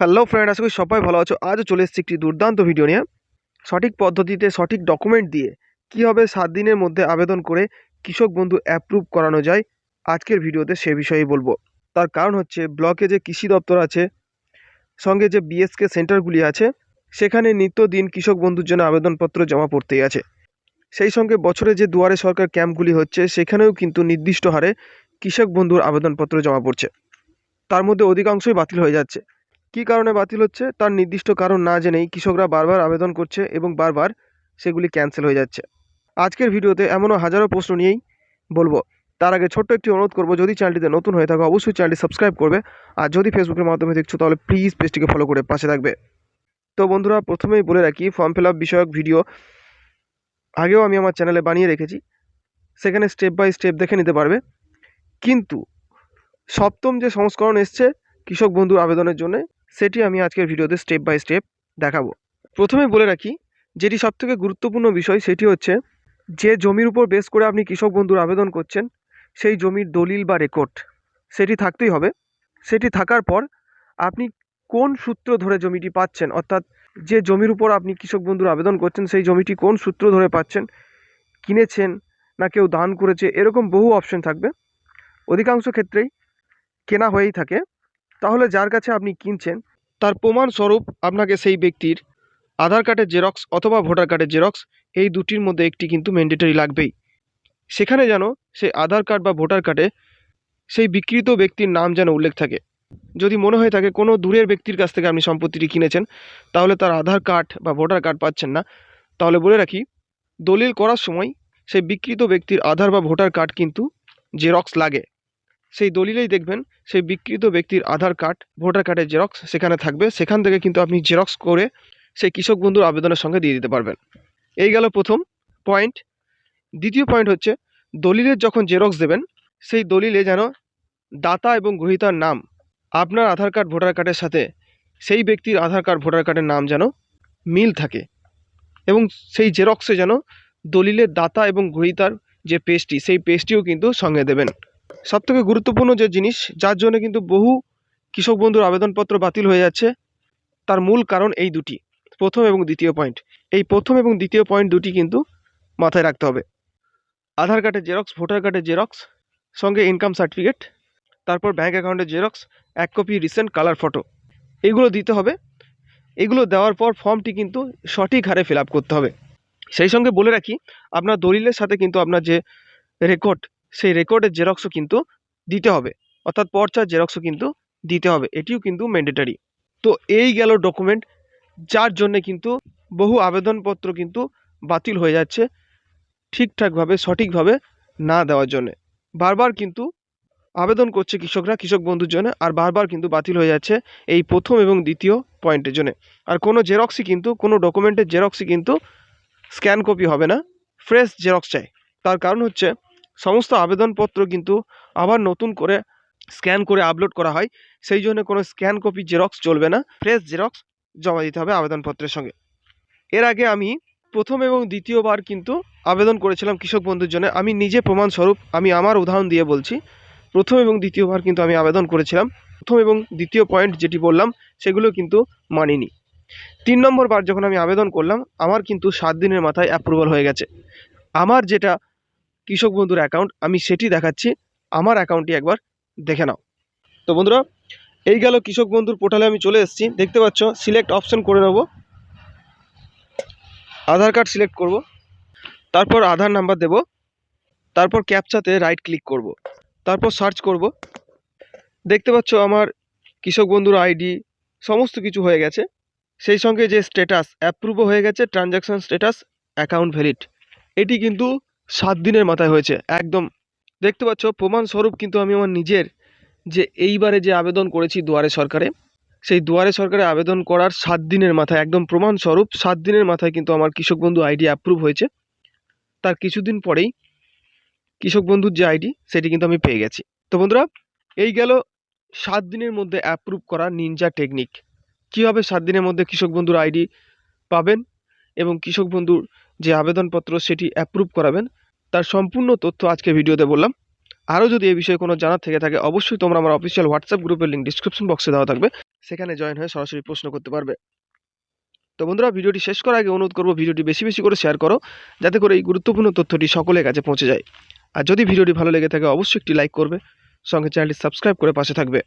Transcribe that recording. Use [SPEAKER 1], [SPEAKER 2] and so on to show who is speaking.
[SPEAKER 1] Hello friend আশা করি সবাই ভালো আছো। আজও চলে এসেছি একটি দুর্দান্ত ভিডিও নিয়ে। সঠিক পদ্ধতিতে, সঠিক ডকুমেন্ট দিয়ে কীভাবে সাত দিনের মধ্যে আবেদন করে কৃষক বন্ধু অ্যাপ্রুভ করানো যায়, আজকের ভিডিওতে সে বিষয়েই বলব। তার কারণ হচ্ছে ব্লকে যে কৃষি দপ্তর আছে, সঙ্গে যে বিএসকে সেন্টারগুলি আছে, সেখানে নিত্যদিন কৃষক বন্ধুর জন্য আবেদনপত্র জমা পড়তেই আছে। সেই সঙ্গে বছরে যে দুয়ারে সরকার ক্যাম্পগুলি হচ্ছে, সেখানেও কিন্তু নির্দিষ্ট হারে কৃষক বন্ধুর আবেদনপত্র জমা পড়ছে। তার মধ্যে অধিকাংশই বাতিল হয়ে যাচ্ছে। কী কারণে বাতিল হচ্ছে তার নির্দিষ্ট কারণ না জেনেই কৃষকরা বারবার আবেদন করছে এবং বারবার সেগুলি ক্যান্সেল হয়ে যাচ্ছে। আজকের ভিডিওতে এমনও হাজারো প্রশ্ন নিয়েই বলব। তার আগে ছোট্ট একটি অনুরোধ করব, যদি চ্যানেলটিতে নতুন হয়ে থাকো, অবশ্যই চ্যানেলটি সাবস্ক্রাইব করবে। আর যদি ফেসবুকের মাধ্যমে দেখছ, তাহলে প্লিজ পেজটিকে ফলো করে পাশে থাকবে। তো বন্ধুরা, প্রথমেই বলে রাখি, ফর্ম ফিল বিষয়ক ভিডিও আগেও আমি আমার চ্যানেলে বানিয়ে রেখেছি। সেখানে স্টেপ বাই স্টেপ দেখে নিতে পারবে। কিন্তু সপ্তম যে সংস্করণ এসছে, কৃষক বন্ধু আবেদনের জন্য সেটি আমি আজকের ভিডিওতে স্টেপ বাই স্টেপ দেখাবো। প্রথমে বলে রাখি, যেটি সবথেকে গুরুত্বপূর্ণ বিষয় সেটি হচ্ছে, যে জমির উপর বেস করে আপনি কৃষক বন্ধুর আবেদন করছেন, সেই জমির দলিল বা রেকর্ড সেটি থাকতেই হবে। সেটি থাকার পর আপনি কোন সূত্র ধরে জমিটি পাচ্ছেন, অর্থাৎ যে জমির উপর আপনি কৃষক বন্ধুর আবেদন করছেন, সেই জমিটি কোন সূত্র ধরে পাচ্ছেন, কিনেছেন না কেউ দান করেছে, এরকম বহু অপশন থাকবে। অধিকাংশ ক্ষেত্রেই কেনা হয়েই থাকে। তাহলে যার কাছে আপনি কিনছেন, তার প্রমাণস্বরূপ আপনাকে সেই ব্যক্তির আধার কার্ডের জেরক্স অথবা ভোটার কার্ডের জেরক্স এই দুটির মধ্যে একটি কিন্তু ম্যান্ডেটরি লাগবেই। সেখানে যেন সেই আধার কার্ড বা ভোটার কার্ডে সেই বিকৃত ব্যক্তির নাম যেন উল্লেখ থাকে। যদি মনে হয়ে থাকে কোনো দূরের ব্যক্তির কাছ থেকে আপনি সম্পত্তিটি কিনেছেন, তাহলে তার আধার কার্ড বা ভোটার কার্ড পাচ্ছেন না। তাহলে বলে রাখি, দলিল করার সময় সেই বিকৃত ব্যক্তির আধার বা ভোটার কার্ড কিন্তু জেরক্স লাগে। সেই দলিলেই দেখবেন সেই বিকৃত ব্যক্তির আধার কার্ড, ভোটার কার্ডের জেরক্স সেখানে থাকবে। সেখান থেকে কিন্তু আপনি জেরক্স করে সেই কৃষক বন্ধুর আবেদনের সঙ্গে দিয়ে দিতে পারবেন। এই গেল প্রথম পয়েন্ট দ্বিতীয় পয়েন্ট হচ্ছে দলিলের যখন জেরক্স দেবেন, সেই দলিলে যেন দাতা এবং গ্রহীতার নাম, আপনার আধার কার্ড, ভোটার কার্ডের সাথে সেই ব্যক্তির আধার কার্ড, ভোটার কার্ডের নাম যেন মিল থাকে এবং সেই জেরক্সে যেন দলিলের দাতা এবং গ্রহীতার যে পেজটি সেই পেজটিও কিন্তু সঙ্গে দেবেন। সবথেকে গুরুত্বপূর্ণ যে জিনিস, যার জন্য কিন্তু বহু কৃষক বন্ধুর আবেদনপত্র বাতিল হয়ে যাচ্ছে, তার মূল কারণ এই দুটি, প্রথম এবং দ্বিতীয় পয়েন্ট। এই প্রথম এবং দ্বিতীয় পয়েন্ট দুটি কিন্তু মাথায় রাখতে হবে। আধার কার্ডের জেরক্স, ভোটার কার্ডের জেরক্স, সঙ্গে ইনকাম সার্টিফিকেট, তারপর ব্যাঙ্ক অ্যাকাউন্টের জেরক্স, এক কপি রিসেন্ট কালার ফটো। এগুলো দিতে হবে। এগুলো দেওয়ার পর ফর্মটি কিন্তু সঠিক হারে ফিল করতে হবে। সেই সঙ্গে বলে রাখি, আপনার দলিলের সাথে কিন্তু আপনার যে রেকর্ড সেই রেকর্ডের জেরক্সও কিন্তু দিতে হবে। অর্থাৎ পর্চার জেরক্সও কিন্তু দিতে হবে। এটিও কিন্তু ম্যান্ডেটারি তো এই গেল ডকুমেন্ট যার জন্যে কিন্তু বহু আবেদনপত্র কিন্তু বাতিল হয়ে যাচ্ছে ঠিকঠাকভাবে, সঠিকভাবে না দেওয়ার জন্যে। বারবার কিন্তু আবেদন করছে কৃষকরা, কৃষক বন্ধুর জন্য, আর বারবার কিন্তু বাতিল হয়ে যাচ্ছে এই প্রথম এবং দ্বিতীয় পয়েন্টের জন্য। আর কোনো জেরক্সই কিন্তু, কোনো ডকুমেন্টের জেরক্সই কিন্তু স্ক্যান কপি হবে না। ফ্রেশ জেরক্স চাই। তার কারণ হচ্ছে সমস্ত আবেদনপত্র কিন্তু আবার নতুন করে স্ক্যান করে আপলোড করা হয়। সেই জন্য কোনো স্ক্যান কপি জেরক্স চলবে না। ফ্রেশ জেরক্স জমা দিতে হবে আবেদনপত্রের সঙ্গে। এর আগে আমি প্রথম এবং দ্বিতীয়বার কিন্তু আবেদন করেছিলাম কৃষক বন্ধুর জন্য। আমি নিজে প্রমাণস্বরূপ আমি আমার উদাহরণ দিয়ে বলছি। প্রথম এবং দ্বিতীয়বার কিন্তু আমি আবেদন করেছিলাম। প্রথম এবং দ্বিতীয় পয়েন্ট যেটি বললাম, সেগুলো কিন্তু মানিনি। তিন নম্বর বার যখন আমি আবেদন করলাম, আমার কিন্তু সাত দিনের মাথায় অ্যাপ্রুভাল হয়ে গেছে। আমার যেটা কৃষক বন্ধুর অ্যাকাউন্ট আমি সেটি দেখাচ্ছি। আমার অ্যাকাউন্টটি একবার দেখে নাও। তো বন্ধুরা, এই গেল কৃষক বন্ধুর পোর্টালে আমি চলে এসেছি। দেখতে পাচ্ছ সিলেক্ট অপশন করে নেব। আধার কার্ড সিলেক্ট করব। তারপর আধার নাম্বার দেব। তারপর ক্যাপচাতে রাইট ক্লিক করব। তারপর সার্চ করব। দেখতে পাচ্ছ, আমার কৃষক বন্ধুর আইডি সমস্ত কিছু হয়ে গেছে। সেই সঙ্গে যে স্ট্যাটাস অ্যাপ্রুভও হয়ে গেছে ট্রানজ্যাকশন স্ট্যাটাস অ্যাকাউন্ট ভ্যালিড এটি কিন্তু সাত দিনের মাথায় হয়েছে। একদম। দেখতে পাচ্ছ, প্রমাণস্বরূপ কিন্তু আমি আমার নিজের যে এইবারে যে আবেদন করেছি দুয়ারে সরকারে, সেই দুয়ারে সরকারে আবেদন করার সাত দিনের মাথায়, একদম প্রমাণস্বরূপ সাত দিনের মাথায় কিন্তু আমার কৃষক বন্ধু আইডি অ্যাপ্রুভ হয়েছে। তার কিছুদিন পরেই কৃষক বন্ধুর যে আইডি, সেটি কিন্তু আমি পেয়ে গেছি। তো বন্ধুরা, এই গেল সাত দিনের মধ্যে অ্যাপ্রুভ করা নিনজা টেকনিক কীভাবে সাত দিনের মধ্যে কৃষক বন্ধুর আইডি পাবেন এবং কৃষক বন্ধুর যে আবেদনপত্র সেটি অ্যাপ্রুভ করাবেন, তার সম্পূর্ণ তথ্য আজকে ভিডিওতে বললাম। আরও যদি এই বিষয়ে কোনো জানার থেকে থাকে, অবশ্যই তোমরা আমার অফিসিয়াল হোয়াটসঅ্যাপ গ্রুপের লিঙ্ক ডিসক্রিপশন বক্সে দেওয়া থাকবে। সেখানে জয়েন হয়ে সরাসরি প্রশ্ন করতে পারবে। তো বন্ধুরা, ভিডিওটি শেষ করার আগে অনুরোধ করব, ভিডিওটি বেশি বেশি করে শেয়ার করো, যাতে করে এই গুরুত্বপূর্ণ তথ্যটি সকলের কাছে পৌঁছে যায়। আর যদি ভিডিওটি ভালো লেগে থাকে, অবশ্যই একটি লাইক করবে, সঙ্গে চ্যানেলটি সাবস্ক্রাইব করে পাশে থাকবে।